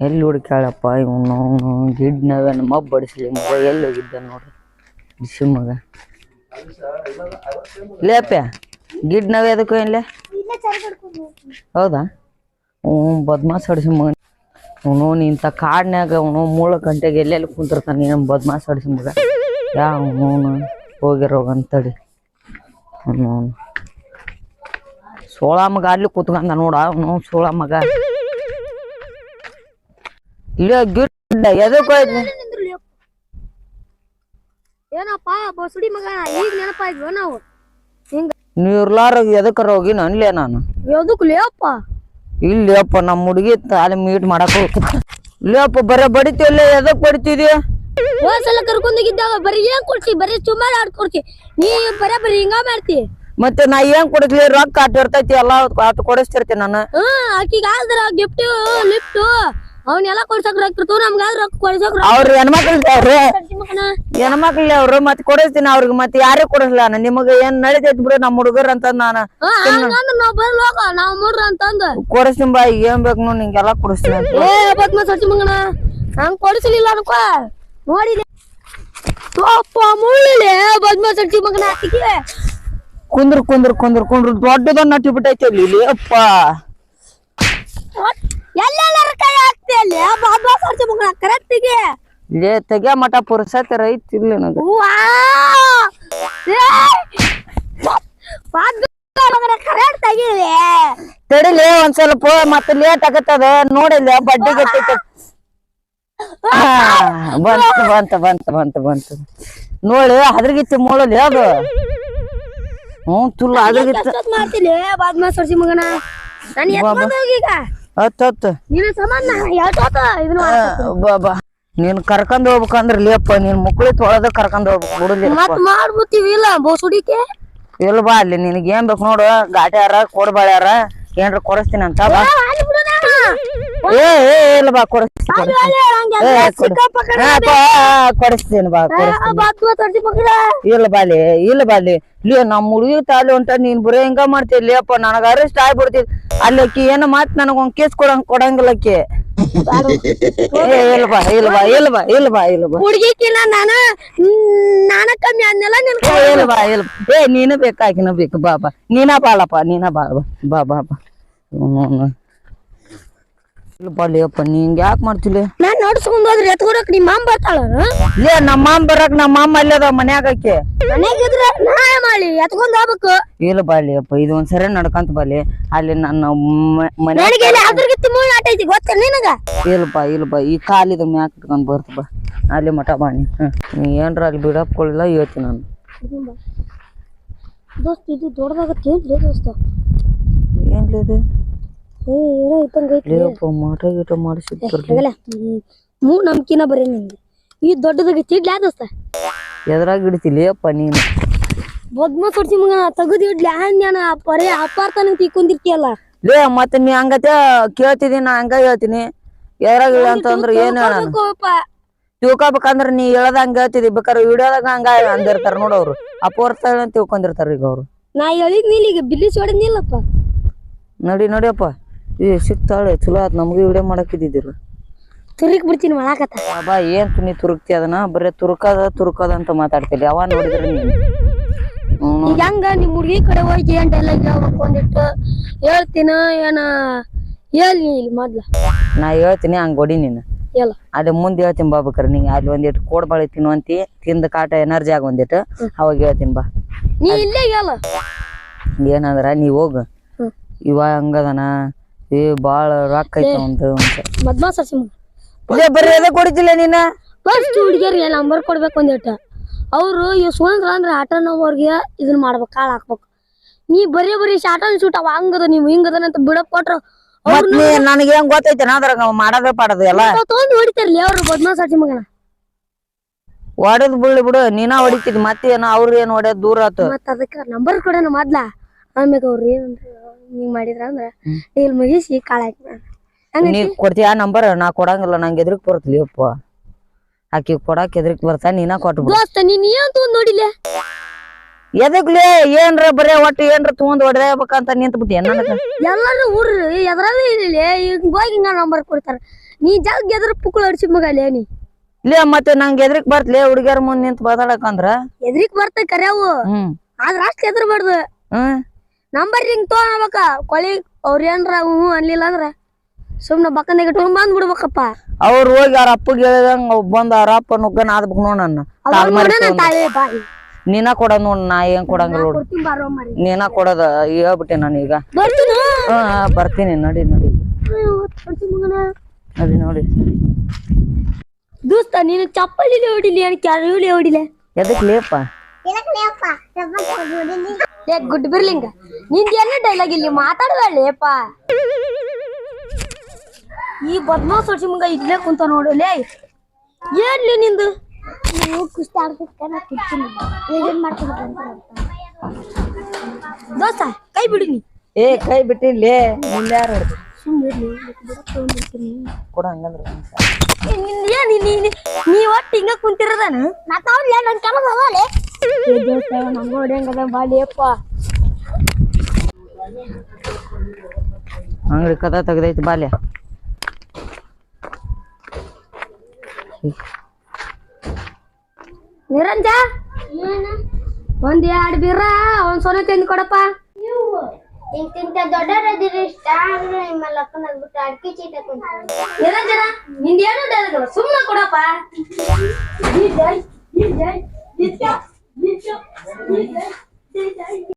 ಎಲ್ಲಿ ಹುಡುಕ್ಯಾಳಪ್ಪ ಇವನು? ಅವನು ಗಿಡ್ ನವೆ ನಮ್ಮ ಬಡಿಸ್ಲಿ ಮಗ. ಎಲ್ಲಿ ಹೋಗಿದ್ದ ನೋಡ್ರಿ ಬಿಸಿ ಮಗ. ಲೇಪ್ಯ ಗಿಡ್ ನವೆ ಏನ್ಲೆ ಹೌದಾ? ಹ್ಞೂ, ಬದ್ಮಾಸ್ ಹೊಡಿಸಿ ಮಗ. ಅವನು ನಿಂತ ಕಾಡ್ನ್ಯಾಗ ಅವನು ಮೂಳ ಗಂಟೆಗೆ ಎಲ್ಲೆಲ್ಲಿ ಕುಂತಿರ್ತಾನೆ ಏನು ಬದ್ಮಾಸ್ ಹೊಡಿಸಿ ಮಗ. ಯಾ ಅವನು ಹೋಗಿರೋ ಅಂತಡಿ ಅವನು. ಸೋಳ ಮಗ ಅಲ್ಲಿ ಕೂತ್ಕೊಂಡ ನೋಡ. ಅವನು ಸೋಳ ಮಗ. ಇಲ್ಲ ಗಿಡ್ಡ ಎದಕ್ಕೆ ಹೋಯ್ತು? ಏನಪ್ಪ ಬಸುಡಿ ಮಗ ಈಗ ನೆನಪಾಯ್ದ್ವ ನಾವು? ಹಿಂಗ ನೀವು ಇರ್ಲಾರ ಎದಕ್ಕರ ಹೋಗಿ ಅನ್ಲೇ ನಾನು. ಎದಕ್ ಲೇಪ್ಪ ಇಲ್ಲಿ ಅಪ್ಪ ನಮ್ಮ ಹುಡುಗಿ ಅಲ್ಲಿ ಮೀಟ್ ಮಾಡಕ್ ಹೋಗ್ತ ಇಲ್ಲಪ್ಪ ಬರೇ ಬಡಿತಿಲ್ಲ ಎದಕ್ ಬಡಿತಿದ್ಯ ಹೋದ್ಸಲ ಕರ್ಕೊಂಡೋಗಿದ್ದಾಗ ಬರೀ ಏನ್ ಕೊಡ್ತಿ? ಬರೀ ಸುಮಾರು ಆಡ್ಕೊಡ್ತಿ ನೀ ಬರೇ ಬರೀ ಹಿಂಗ ಮಾಡ್ತಿ? ಮತ್ತೆ ನಾ ಏನ್ ಕೊಡಿಸ್ಲಿ ರೊಕ್ಕ ಆಟ ಇರ್ತೈತಿ ಎಲ್ಲ ಅಟ್ ಕೊಡಿಸ್ತಿರ್ತೀನಿ ನಾನು. ಹ್ಮ್ ಆಕಿಗ ಆದ್ರ ಗಿಫ್ಟ್ ಲಿಫ್ಟ್ ಅವನ್ನೆಲ್ಲ ಕೊಡ್ಸಕ್ ರೊಕ್ಕ ಇರ್ತಾವ ನಮ್ಗಾದ್ರ ರೊಕ್ಕ ಕೊಡ್ಸಕ್ ರೊಕ್ಕ ಅವ್ರ ಹೆಣ್ಮಕ್ಳು ಅವ್ರು ಮಗನ. ಅವ್ರು ಮತ್ತೆ ಕೊಡಿಸ್ತೀನಿ ಅವ್ರಿಗೆ ಮತ್ತೆ ಯಾರಿಗೆ ಕೊಡಿಸ್ಲ ನಾನು ನಿಮಗೆ ಏನ್ ನಡೀತೈತಿ ಬಿಡು ನಮ್ಮ ಹುಡುಗರು ಅಂತ ನಾನು ನಾವ್ ಬರ್ಲಿ ನಾವ್ ಮೂಡ್ರ ಅಂತಂದ. ಕೊಡಿಸ್ತೀನಿ ಬಾ ಏನ್ ಬೇಕು ನೋಡಿ ನಿಂಗೆಲ್ಲ ಕೊಡಿಸ್ತೀನಿ ಏ ಸಚ್ಚಿ ಕೊಡಿಸ್ಲಿಲ್ಲ ಅನ್ಕೋ. ನೋಡಿ ಅಪ್ಪ ಮುಳ್ಳಿಲೆ ಬದ್ಮ ಸಚ್ಚಿ ಮಗನ ಆಕಿಗೆ. ಕುಂದ್ರ ಕುಂದ್ರ ಕುಂದ್ರ ಕುಂದ್ರ ದೊಡ್ಡದನ್ನ ನಟ್ಟಿ ಬಿಟ್ಟೈತಿ ಅಲ್ಲಿ ಇಲ್ಲಿ ಅಪ್ಪ ಎಲ್ಲೆಲ್ಲರ ಅಲ್ಲಿ ಬದ್ಮ ಸಚ್ಚಿ ಮಗನ ಕರೆಕ್ಟಿಗೆ ಲೇ ತೆಗ್ಯ. ಮಠ ಪುರುಸತ್ ರೈತ ಇಲ್ಲ ನನಗೆ. ತಡಿಲಿ ಒಂದ್ ಸ್ವಲ್ಪ ಮತ್ತೆ ಲೇಟ್ ಆಗತ್ತದ. ನೋಡಿಲ್ಲ ಬಡ್ಡಿ ಗಟ್ಟೈತೆ ಬಂತು ಬಂತ ಬಂತು ಬಂತು ಬಂತು. ನೋಡಿ ಅದ್ರಗಿತ್ತು ಮೂಳಲಿ ಅದು. ಹ್ಞೂ ತುಲ್ಲ ಅದ್ರಗಿತ್ತು. ಮಾಡ್ತೀನಿ? ಬಾದ್ಮಾ ಸರ್ಸಿ ಮಗನ. ನಾನು ಎತ್ಕೊಂಡ್ ಹತ್ತು ಹತ್ತು ನಿನ್ನ ಸಂಬಂಧ ಇದನ್ನ ನೀನ್ ಕರ್ಕೊಂಡ್ ಹೋಗ್ಬೇಕಂದ್ರ ಲೇಪ್ಪ ನೀನ್ ಮುಕ್ಳಿ ತೊಳೆದ ಕರ್ಕೊಂಡ್ ಹೋಗ್ಬೇಕು. ಬಿಡುದಿಲ್ಲ ಮತ್ ಮಾಡ್ಬಿಡ್ತೀವಿ ಇಲ್ಲ ಬೋಸುಡಿಕೆ? ಇಲ್ಲ ಬಾ ಅಲ್ಲಿ ನಿನಗೆ ಏನ್ ಬೇಕು ನೋಡು. ಗಾಟ್ಯಾರ ಕೊಡ್ಬಾಳ್ಯಾರ ಏನ್ರ ಕೊಡಿಸ್ತೀನಿ ಅಂತ ಬಾ. ಏ ಏ ಇಲ್ಲ ಬಾ ಕೊಡಿಸ್ತೀನಿ ಕೊಡಿಸ್ತೀನಿ. ಬಾ, ಕೊಡಿಸ್ತೀನಿ ಇಲ್ಲ ಬಾಲಿ ಇಲ್ಲ ಬಾಲಿ ಲೇ. ನಮ್ಮ ಹುಡುಗಿ ತಾಲಿ ಹೊಂಟ ನೀನ್ ಬರೀ ಹಿಂಗ ಮಾಡ್ತೀಯ ಲೇಪ ನನಗ ಅರೆಸ್ಟ್ ಆಗ್ಬಿಡ್ತಿ. ಅಲ್ಲಕ್ಕಿ ಏನ ಮಾತ್ ನನಗ ಒಂದ್ ಕೇಸ್ ಕೊಡಂಗ್ ಕೊಡಂಗಿಲ್ಲ ಅಕ್ಕಿ ಏ ಇಲ್ಲ ಬಾ ಇಲ್ಲ ಬಾ ಇಲ್ಲ ಬಾ ಇಲ್ಲ ಬಾ ಇಲ್ಲ ಬಾ. ಹುಡುಗಿಕಿನ ನಾನ ನಾನ ಕಮ್ಮಿ ಅದನ್ನೆಲ್ಲ ನಿನ್ ಏ, ಇಲ್ಲ ಬಾ ಇಲ್ಲ ಏ ನೀನು ಬೇಕು ಬಾಬಾ ಬೇಕು ಬಾಬಾ ನೀನ ಬಾಳಪ್ಪ ನೀನ ಬಾ ಬಾ ಬಾ. ಬಾ ಬಾ ಹ್ಮ್. ಇಲ್ಲ ಬಾ ಲೇಪ ನೀ ಹಿಂಗ ಯಾಕೆ ಮಾಡ್ತಿಲ್ಲ ನಾನ್ ನೋಡ್ಸ್ಕೊಂಡ್ ಹೋದ್ರೆ ಎತ್ಕೊಡಕ್ ನಿಮ್ಮ ಮಾಮ್ ಬರ್ತಾಳ? ಲೇ ನಮ್ಮ ಮಾಮ್ ಬರಕ್ ನಮ್ಮ ಮಾಮ ಅಲ್ಲದ ಮನ್ಯಾಗ ಆಕಿ. ಮನೆಗಿದ್ರ ನಾ ಮಾಡಿ ಎತ್ಕೊಂಡ್ ಹೋಗ್ಬೇಕು. ಇಲ್ಲ ಬಾಲಿ ಅಪ್ಪ ಇದು ಒಂದ್ಸರಿ ನಡ್ಕಂತ ಬಾಲಿ. ಅಲ್ಲಿ ನನ್ನ ಮ- ಮನೆ ನನಗೆ ಇಲ್ಲಿ ಅದ್ರಗಿತ್ತು ಆಟ ಐತಿ ಗೊತ್ತ ನಿನಗ? ಇಲ್ಲಪ್ಪ ಇಲ್ಲಪ್ಪ ಈ ಕಾಲಿದ ಮ್ಯಾಕ್ ಇಟ್ಕೊಂಡ್ ಬರ್ತ ಬಾ. ಅಲ್ಲಿ ಮಠ ಬಾಣಿ ನೀ. ಏನ್ರ ಅಲ್ಲಿ ಬಿಡಪ್ ಕೊಡಲಿಲ್ಲ ಹೇಳ್ತೀನಿ ನಾನು. ದೋಸ್ತ ಇದು ದೊಡ್ಡದಾಗತ್ತೆ ಏನ್ರಿ ದೋಸ್ತ? ಏನ್ಲಿ ಏನೋ ಮಠ ಗಿಟ ಮಾಡಿಸಿದ್ರಲ್ಲ ಮೂ ನಮ್ಕಿನ ಬರೀ ನಿಂಗೆ ಈ ದೊಡ್ಡದಾಗ ಚಿಡ್ಲಿ ಆದಸ್ತ ಎದ್ರಾಗ ಇಡ್ತಿಲ್ಲಪ್ಪ ಲೇಪ್ಪ ನೀನು. ಬದ್ಮ ಕೊಡ್ಸಿ ಮಗ ತೆಗದ್ ಇಡ್ಲಿ ಹಂಗ್ಯಾನ ಪರೇ ಅಪಾರ್ಥನ ತಿಕ್ಕೊಂಡಿರ್ತೀಯಲ್ಲ ಲೇ ಮತ್ತೆ ನೀ ಹಂಗತೆ ಕೇಳ್ತಿದ್ದೀನಿ ನಾ ಹಂಗ ಹೇಳ್ತೀನಿ. ಎದ್ರಾಗ ಅಂತಂದ್ರ ಏನ್ ಕೋಪ ತಿಳ್ಕೊಬೇಕಂದ್ರ ನೀ ಹೇಳ್ದಂಗ ಹೇಳ್ತಿದಿ. ಬೇಕಾದ್ರೆ ವಿಡಿಯೋದಾಗ ಹಂಗ ಅಂದಿರ್ತಾರ ನೋಡವ್ರು ಅಪೋರ್ಥ ತಿಳ್ಕೊಂಡಿರ್ತಾರ ಈಗ ಅವ್ರು. ನಾ ಹೇಳಿದ್ ನೀಲ್ ಈಗ ಬಿಲ್ಲಿ ಹೊಡೆದ್ನಿಲ್ಲಪ್ಪ ನೋಡಿ ನಡಿಯಪ್ಪ ಏ ಸಿಕ್ತಾಳೆ ಚಲೋ ಆತ್. ನಮ್ಗೆ ವಿಡಿಯೋ ಮಾಡಕ್ಕಿದ್ದಿದ್ದೀರ ತುರಿಕ್ ಬಿಡ್ತೀನಿ ಮಾಡಾಕತ್ತ ಬಾ ಏನ್ ನೀ ತುರುಕ್ತಿ ಅದನ್ನ? ಬರೀ ತುರುಕದ ತುರುಕದ ಅಂತ ಮಾತಾಡ್ತಿಲ್ಲ ಅವ ನೋಡಿದ್ರೆ ನೀನು? ಹ್ಮ್. ಈಗ ಹೆಂಗ ನಿಮ್ ಹುಡ್ಗಿ ಕಡೆ ಹೋಗಿ ಏನ್ ಡೈಲಾಗ್ ಹೇಳ್ಬೇಕು ಒಂದಿಟ್ಟು ಹೇಳ್ತೀನ ಏನ? ಹೇಳಿ ಇಲ್ಲಿ ಮೊದ್ಲ. ನಾ ಹೇಳ್ತೀನಿ ಹಂಗ್ ಹೊಡಿ ನೀನು. ಅದೇ ಮುಂದ್ ಹೇಳ್ತೀನಿ ಬಾ ಬೇಕಾರೆ ನೀ ಅಲ್ಲಿ ಒಂದಿಟ್ಟು ಕೋಡ್ಬಾಳಿ ತಿನ್ನುವಂತಿ ತಿಂದ ಕಾಟ ಎನರ್ಜಿ ಆಗ ಒಂದಿಟ್ಟು ಅವಾಗ ಹೇಳ್ತೀನಿ ಬಾ. ನೀ ಇಲ್ಲೇ ಹೇಳ. ಏನಂದ್ರ ನೀ ಹೋಗು. ಇವಾಗ ಇವ ಹಂಗದನ? ಏ ಬಾಳ ರೊಕ್ಕ ಐತ ಒಂದು ಮದ್ಮ ಇಲ್ಲೇ ಬರೀ ನೀನ? ಫಸ್ಟ್ ಹುಡುಗಿಯರಿಗೆ ನಂಬರ್ ಕೊಡ್ಬೇಕು ಒಂದಿಟ್ಟು ಅವರು ಸುಂದ್ರ ಅಂದ್ರೆ ಆಟೋನ ಅವ್ರಿಗೆ ಇದನ್ನ ಮಾಡ್ಬೇಕು ಕಾಳು ಹಾಕ್ಬೇಕು. ನೀ ಬರೀ ಬರೀ ಶಾಟನ್ ಶೂಟ್ ಅವ ಹಂಗದ ನೀವು ಹಿಂಗದನ ಅಂತ ಬಿಡಕ್ ಕೊಟ್ರ. ಮತ್ ನೀ ನನಗೆ ಹೆಂಗ್ ಗೊತ್ತೈತೆ ಅದ್ರಾಗ ಮಾಡದ ಪಾಡದ ಎಲ್ಲ? ತೊಗೊಂಡು ಹೊಡಿತಾರಲಿ ಅವ್ರು ಬದ್ಮಾ ಸಾಚಿ ಮಗನ. ಹೊಡೆದ್ ಬೀಳಿ ಬಿಡು ನೀನ ಹೊಡಿತಿದ್ ಮತ್ತೆ ಏನೋ ಅವ್ರ ಏನ್ ಹೊಡೆದ್ ದೂರ ಆತು. ಮತ್ತ ಅದಕ್ಕ ನಂಬರ್ ಕೊಡೋಣ ಮೊದ್ಲ. ಆಮ್ಯಾಗ ಅವ್ರು ಏನಂದ್ರ ಹಿಂಗ್ ಮಾಡಿದ್ರ ಅಂದ್ರ ಇಲ್ಲಿ ಮುಗಿಸಿ ಕಾಳ ಹಾಕಿ ನೀ ಕೊಡ್ತೀಯ ನಂಬರ್ ನಾ ಕೊಡಂಗಿಲ್ಲ ನಂಗೆ ಎದ್ರಿಕ್ ಬರ್ತಲಿ ಅಪ್ಪ. ಆಕಿ ಕೊಡಾಕ ಎದ್ರಿಕ್ ಬರ್ತಾ ನೀನ ಕೊಟ್ಟು ಬಿಡು ದೋಸ್ತ ನೀನ್ ಏನ್ ತೊಗೊಂಡ್ ನೋಡಿಲ್ಲ? ಎದಕ್ಲೆ ಏನ್ರ ಬರೇ ಒಟ್ಟು ಏನ್ರ ತಗೊಂಡ್ ಹೊಡೆದೇಬೇಕಂತ ನಿಂತ ಬಿಟ್ಟಿ ನನಗ? ಎಲ್ಲಾರು ಊರ್ರಿ ಎದ್ರಲ್ಲಿ ಇಲ್ಲ ಈಗ ಹೋಗಿ ಹಿಂಗ ನಂಬರ್ ಕೊಡ್ತಾರ. ನೀ ಜಾಗ ಎದ್ರ ಪುಕ್ಕಳು ಅಡ್ಸಿ ಮಗ ಲೇ ನೀ. ಲೇ ಮತ್ತೆ ನಂಗೆ ಎದ್ರಿಕ್ ಬರ್ತಲೇ ಹುಡುಗಿಯರ್ ಮುಂದ್ ನಿಂತ ಮಾತಾಡಕಂದ್ರ ಎದ್ರಿಕ್ ಬರ್ತ ಕರ್ಯಾವು. ಆದ್ರ ಅಷ್ಟ್ ಎದ್ರಬಾರ್ದು. ಹ್ಮ್. ನಂಬರ್ ಹಿಂಗ್ ತಗೋಬೇಕ ಕೊಳಿ ಅವ್ರ ಏನ್ರ ಹ್ಞೂ ಅನ್ಲಿಲ್ಲ ಅಂದ್ರ ಸುಮ್ನೆ ಬಕ್ಕಂದಾಗ ಇಟ್ಕೊಂಡ್ ಬಂದ್ ಬಿಡ್ಬೇಕಪ್ಪ. ಅವ್ರು ಹೋಗಿ ಅವ್ರ ಅಪ್ಪಗೆ ಹೇಳಿದಂಗ ಬಂದ್ ಅವ್ರ ಅಪ್ಪ ನುಗ್ಗನ ಆದ್ಬೇಕು ನೋಡ್ ನನ್ನ. ಮಾರಿ ಬಾಯಿ. ನೀನ ಕೊಡ ನೋಡ್ ನಾ ಏನ್ ಕೊಡಂಗಿಲ್ಲ ನೋಡು. ಕೊಡ್ತೀನಿ ಬಾರೋ ಮರಿ. ನೀನ ಕೊಡದ ಹೇಳ್ಬಿಟ್ಟೆ ನಾನೀಗ ಬರ್ತೀನಿ. ಹಾ ಬರ್ತೀನಿ ನಡಿ ನಡಿ. ಬರ್ತೀನಿ ಮಗನ. ನಡಿ ನೋಡಿ. ದೋಸ್ತ ನೀನು ಚಪ್ಪಲಿ ಹೊಡಿಲಿ ಅನ್ ಕ್ಯಾರಲಿ ಹೊಡಿಲೆ? ಎದಕ್ ಲೇಪ ಏ ಗುಡ್ ಬಿರ್ಲಿಂಗ್. ನಿಂದ ಎಲ್ಲ ಡೈಲಾಗ್ ಇಲ್ಲಿ ಮಾತಾಡಬೇಡಲೇಪ ಈ ಬದ್ಮಾಸ್ ವರ್ಷ ಮುಂಗ ಇಲ್ಲೇ ಕುಂತ ನೋಡು ಲೇ. ಏನ್ಲಿ ನಿಂದು? ನೀವು ಕುಸ್ತಿ ಆಡ್ಬೇಕನ್ನ ಏನ್ ಏನ್ ದೋಸ್ತ ಕೈ ಬಿಡಿ ನೀ. ಏ ಕೈ ಬಿಟ್ಟಿಲ್ಲೇ ಸುಮ್ಮನೆ ಕೊಡ ಹಂಗಂದ್ರ ಏನ್ ನೀ ನೀ ಒಟ್ಟು ಹಿಂಗ ನಾ ತಾವ್ಲೇ ನನ್ ಕೆಲಸ ದೋಸ್ತ ನಂಗ ಹೊಡ್ಯಂಗದ ಬಾಲಿಯಪ್ಪ ಅಂಗಡಿ ಕದ ತೆಗ್ದೈತಿ ಬಾಲ್ಯ. ನಿರಂಜ? ಒಂದ್ ಎರಡ್ ಬೀರ ಒಂದ್ ಸೊನೆ ತಂದು ಕೊಡಪ್ಪ. ಇಂತಿಂತ ದೊಡ್ಡವರದಿರಿ ಇಷ್ಟ ಅಂದ್ರೆ ನಿಮ್ಮಲ್ಲ ಅಪ್ಪನ ಅಂದ್ಬಿಟ್ಟು ಅಡ್ಕೆ ಚೀಟ ನಿರಂಜನ ನಿಂದೇನು ಸುಮ್ಮನೆ ಕೊಡಪ್ಪ. Bisa 谢谢